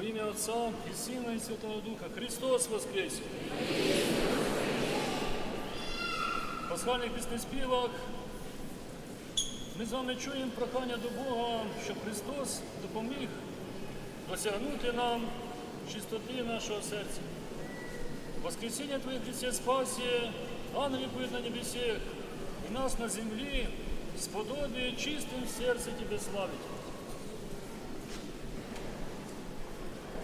Во ім'я Отця і Сина, і Святого Духа. Христос Воскрес! Пасхальних піснеспівах ми з вами чуємо прохання до Бога, щоб Христос допоміг досягнути нам чистоти нашого серця. Воскресіння Твоє Христе спасі, ангелі поють на небесах, і нас на землі сподобі чистим серце Тебе славить.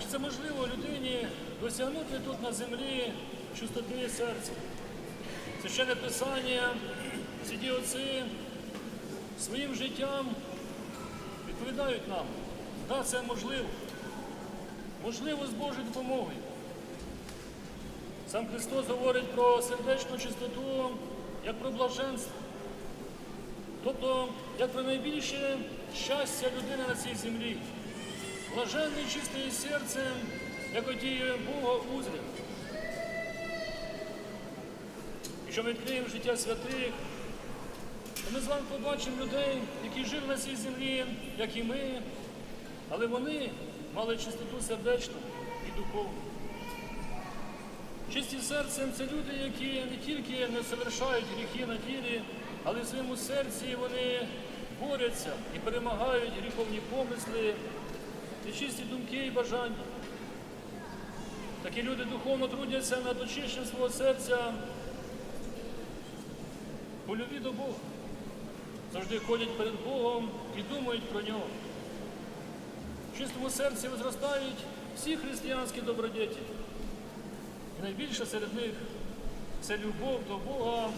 Чи це можливо людині досягнути тут на землі чистоти серця? Священне Писання, святі отці своїм життям відповідають нам, да, це можливо. Можливо, з Божою допомогою. Сам Христос говорить про сердечну чистоту як про блаженство. Тобто, як про найбільше щастя людини на цій землі. Блаженний чистий серцем, як одіє Бога узрів. Якщо ми відкриємо життя святих, то ми з вами побачимо людей, які жили на цій землі, як і ми, але вони мали чистоту сердечну і духовну. Чисті серцем це люди, які не тільки не совершають гріхи на тілі, але в своєму серці вони борються і перемагають гріховні помисли, нечисті думки і бажання. Такі люди духовно трудяться над очищенням свого серця по любві до Бога. Завжди ходять перед Богом і думають про нього. В чистому серці возростають всі християнські добродіті. І найбільше серед них це любов до Бога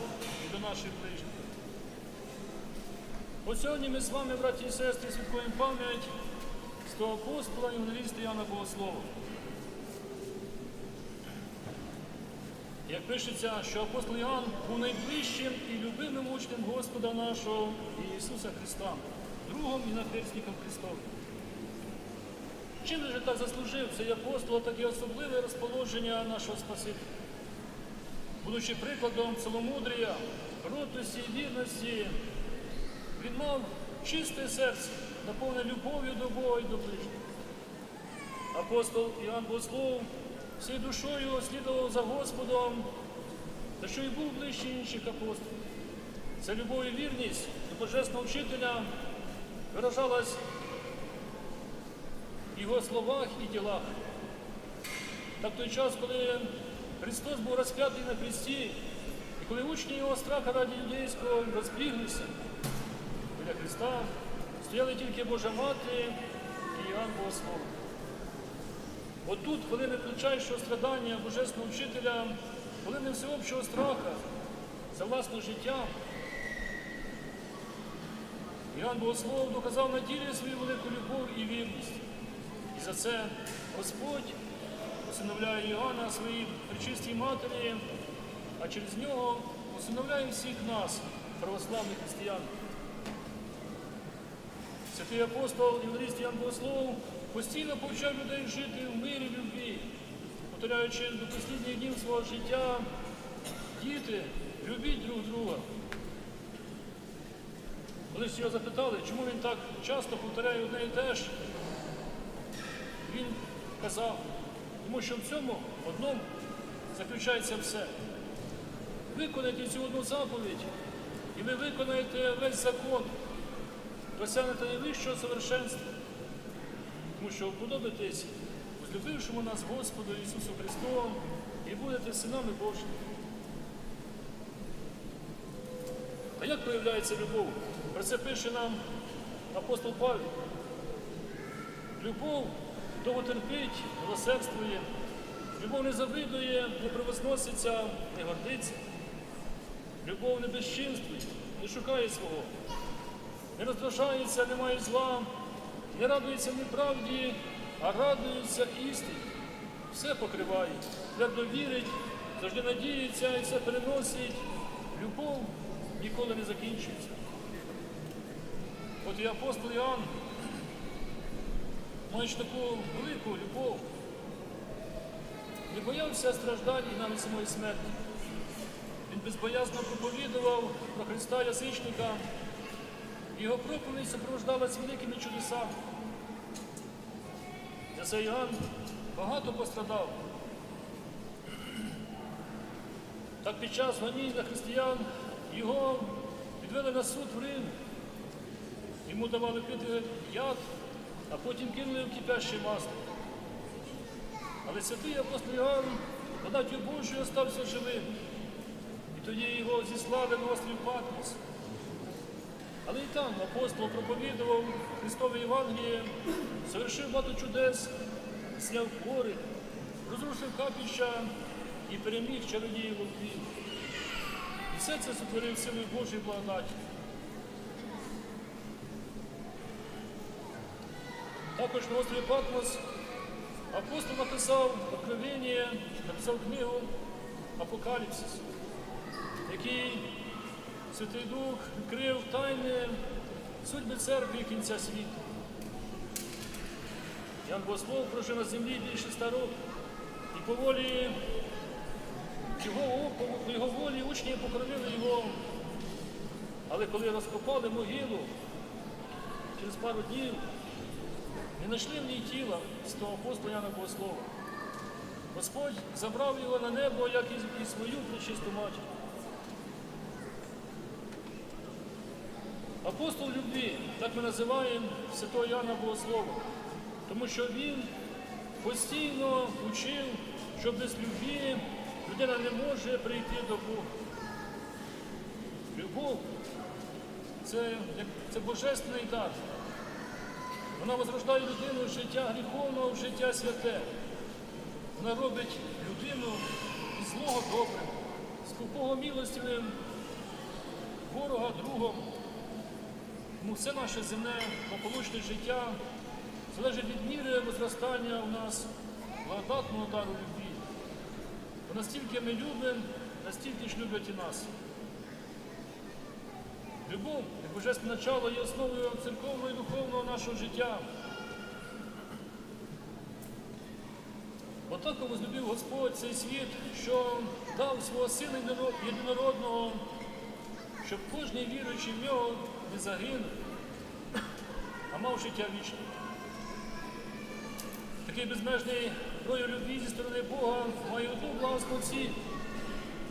і до наших ближніх. От сьогодні ми з вами, браті і сестри, святкуємо пам'ять того апостола і евангеліста Іоанна Богослова. Як пишеться, що апостол Іоанн був найближчим і любимим учнем Господа нашого Ісуса Христа, другом і нахресником Христовим. Чим же так заслужив цей апостол таке особливе розположення нашого Спасителя? Будучи прикладом ціломудрія, кротості і вірності, він мав чисте серце, наповнене любов'ю до Бога і до ближніх. Апостол Іоанн Богослов всією душою слідував за Господом, та що й був ближче інших апостолів. Ця любов і вірність до Божественного вчителя виражалась в його словах і ділах. Так той час, коли Христос був розп'ятий на хресті, і коли учні його страха раді юдейського розбіглися, біля Христа стояли тільки Божа Мати і Іоанн Богослов. От тут, коли не включаючого страдання Божественного вчителя, коли не всеобщого страха за власне життя, Іоанн Богослов доказав на ділі свою велику любов і вірність. І за це Господь усиновляє Іоанна своїй причистій матері, а через нього усиновляє всіх нас, православних християн. Святий апостол Євангеліст Ян Богослов постійно повчав людей жити в мирі любві, повторяючи до останніх днів свого життя, діти, любіть друг друга. Колись його запитали, чому він так часто повторяє одне і те ж, він казав, тому що в цьому одному заключається все. Виконайте цю одну заповідь, і ви виконаєте весь закон, досягнете найвищого совершенства, тому що уподобитесь возлюбившому нас Господу Ісусу Христу і будете синами Божими. А як проявляється любов? Про це пише нам апостол Павел. Любов довго терпить, милосердствує, любов не завидує, не превозноситься, не гордиться. Любов не безчинствує, не шукає свого, не роздражається, не має зла, не радується неправді, а радується істині. Все покриває, твердо вірить, завжди надіється і все переносить. Любов ніколи не закінчується. От і апостол Іоанн, маючи таку велику любов, не боявся страждань і навіть самої смерті. Він безбоязно проповідував про Христа Язичника, його проповідь супроводжувалась великими чудесами. де цей Іоанн багато пострадав. Так під час гонінь на християн його відвели на суд в Рим. Йому давали пити яд, а потім кинули в кипяще масло. Але святий апостол Іоанн, благодаттю Божою, остався живим. І тоді його зіслали на острів Патмос. Але і там апостол проповідував Христове Євангеліє, совершив багато чудес, зняв хворих, розрушив капіща і переміг чародіїв вовків. І все це сотворив силою Божої благодаті. Також на острові Патмос апостол написав Откровення, написав книгу Апокаліпсис, який Святий Дух відкрив тайни судьби церкви кінця світу. Ян Богослов прожив на землі більше ста років. І по волі його, його волі учні покровили його. Але коли розкопали могилу, через пару днів не знайшли в ній тіла з того апостола Яна Богослова. Господь забрав його на небо, як і, свою пречисту матір. Апостол любві, так ми називаємо святого Яна Богослова, тому що він постійно учив, що без любві людина не може прийти до Бога. Любов це, це божественний дар. Вона возрождає людину з життя гріховного в життя святе. Вона робить людину із злого добрим, з купого милостивим, ворога другом. Тому все наше земне благополучне життя залежить від міри возростання у нас благодатного дару любві. Бо настільки ми любимо, настільки ж люблять і нас. Любов, як божественне начало, є основою церковного і духовного нашого життя. Отак возлюбив Господь цей світ, що дав свого Сина єдинородного, щоб кожен віруючий в нього не загинув, а мав життя вічне. Такий безмежний прояв любві зі сторони Бога має одну власну ціль,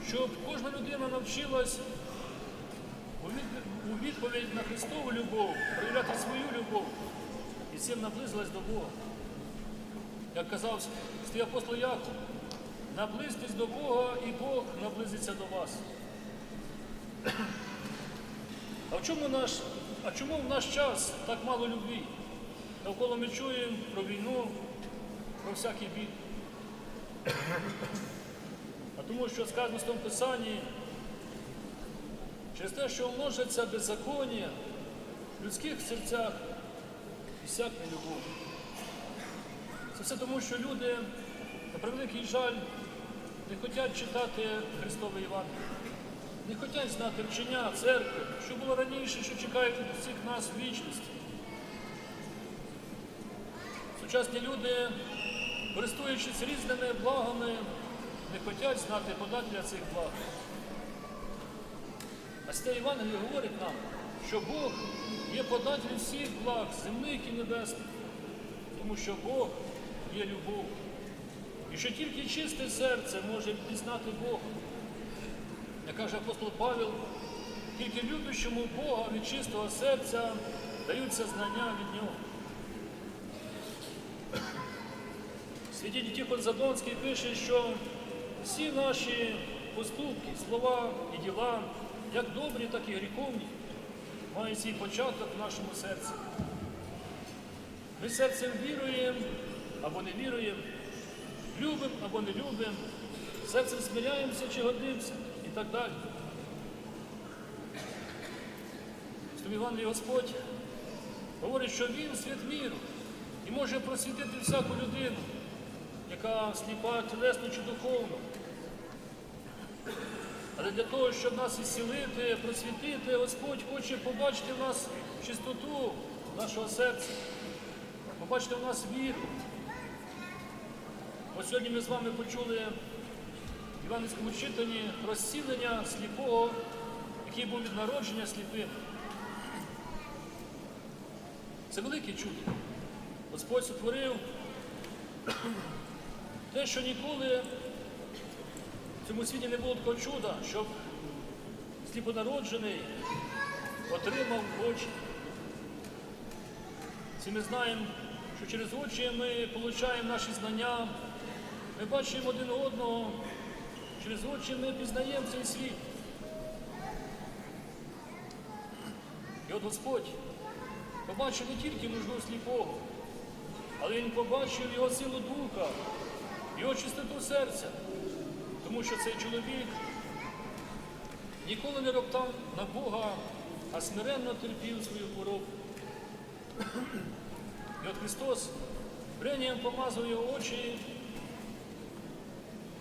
щоб кожна людина навчилась у відповідь на Христову любов проявляти свою любов і цим наблизилась до Бога. Як казав свій апостол Яков, наблизьтесь до Бога і Бог наблизиться до вас. А в чому наш, а чому в наш час так мало любві? Навколо ми чуємо про війну, про всякі бід. А тому, що сказано в тому Писанні, через те, що множиться беззаконня в людських серцях і всякне любов. Це все тому, що люди, на превеликий жаль, не хочуть читати Христове Євангеліє, не хочуть знати вчення церкви, що було раніше, що чекає від всіх нас в вічності. Сучасні люди, користуючись різними благами, не хочуть знати подателя цих благ. А святе Євангеліє говорить нам, що Бог є податель всіх благ, земних і небесних, тому що Бог є любов. І що тільки чисте серце може пізнати Бога. Як каже апостол Павел, тільки любящому Бога від чистого серця даються знання від Нього. Святій Тихон Задонський пише, що всі наші поступки, слова і діла, як добрі, так і гріховні, мають свій початок в нашому серці. Ми серцем віруємо або не віруємо, любимо або не любимо, серцем смиряємося чи годимося так далі. В Євангелії Господь говорить, що Він світ міру і може просвітити всяку людину, яка сліпа тілесно чи духовно. Але для того, щоб нас ісцілити, просвітити, Господь хоче побачити в нас чистоту нашого серця, побачити в нас віру. Ось сьогодні ми з вами почули Іванівському читанні розцілення сліпого, який був від народження сліпим. Це велике чудо. Господь сотворив те, що ніколи в цьому світі не було такого чуда, щоб сліпонароджений отримав очі. Всі ми знаємо, що через очі ми отримуємо наші знання, ми бачимо один одного, через очі ми пізнаємо цей світ. І от Господь побачив не тільки нужду сліпого, але Він побачив його силу духа, його чистоту серця, тому що цей чоловік ніколи не роптав на Бога, а смиренно терпів свою хворобу. І от Христос бренням помазав його очі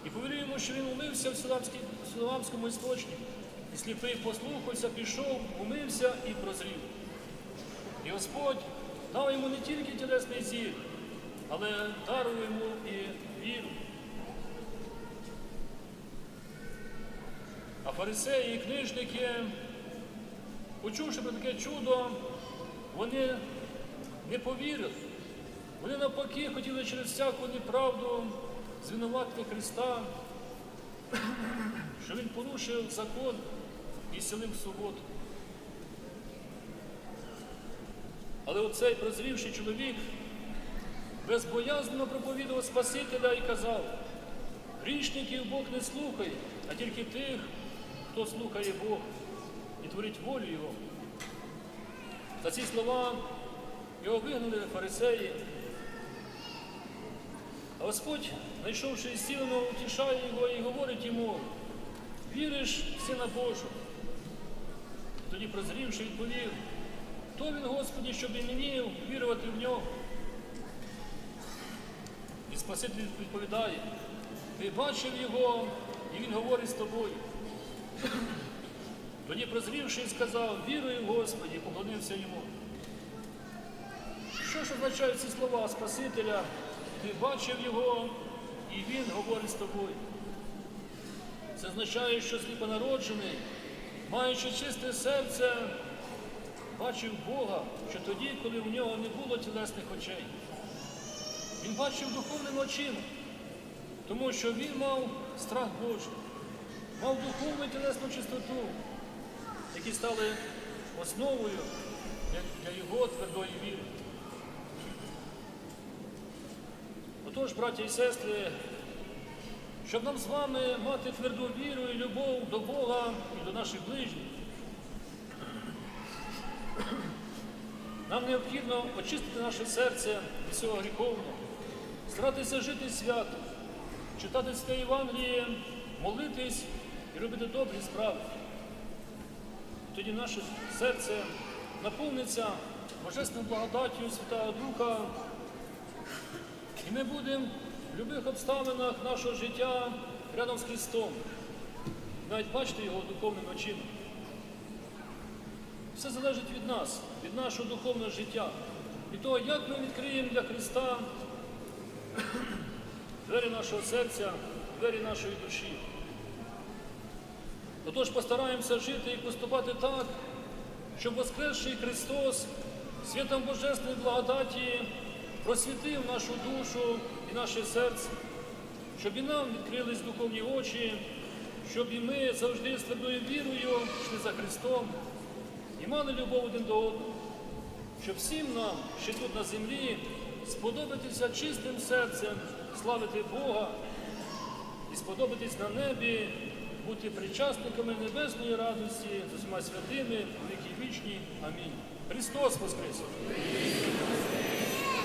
і йому, що він умився в Силамському істочнику. І сліпий послухався, пішов, умився і прозрів. І Господь дав йому не тільки тілесний зір, але дарував йому і віру. А фарисеї і книжники, почувши про таке чудо, вони не повірили. Вони навпаки хотіли через всяку неправду звинуватити Христа, що Він порушив закон і селив суботу. Але оцей прозрівший чоловік безбоязно проповідував Спасителя і казав, грішників Бог не слухає, а тільки тих, хто слухає Бога і творить волю Його. За ці слова його вигнали фарисеї. Господь, знайшовши зціленого, утішає його і говорить йому, віриш в Сина Божого. Тоді, прозрівши, відповів, хто він, Господі, щоб і мені вірувати в нього? І Спаситель відповідає, ти бачив його, і він говорить з тобою. Тоді, прозрівши, сказав, вірую в Господі, поклонився йому. Що ж означають ці слова Спасителя? Ти бачив його, і він говорить з тобою. Це означає, що сліпонароджений, маючи чисте серце, бачив Бога, що тоді, коли в нього не було тілесних очей. Він бачив духовним очима, тому що він мав страх Божий, мав духовну і тілесну чистоту, які стали основою для, його твердої віри. Отож, браті і сестри, щоб нам з вами мати тверду віру і любов до Бога і до наших ближніх, нам необхідно очистити наше серце від цього гріховного, старатися жити свято, читати святе Євангеліє, молитись і робити добрі справи. Тоді наше серце наповниться божественною благодаттю Святого Духа, і ми будемо в будь-яких обставинах нашого життя рядом з Христом, навіть бачити його духовним очима. Все залежить від нас, від нашого духовного життя, від того, як ми відкриємо для Христа двері нашого серця, двері нашої душі. Отож постараємося жити і поступати так, щоб Воскресший Христос світом Божественної благодаті просвітив нашу душу і наше серце, щоб і нам відкрились духовні очі, щоб і ми завжди з твердою вірою йшли за Христом і мали любов один до одного, щоб всім нам, ще тут на землі, сподобатися чистим серцем, славити Бога і сподобатись на небі, бути причасниками небесної радості з усіма святими, в віки вічні. Амінь. Христос Воскрес!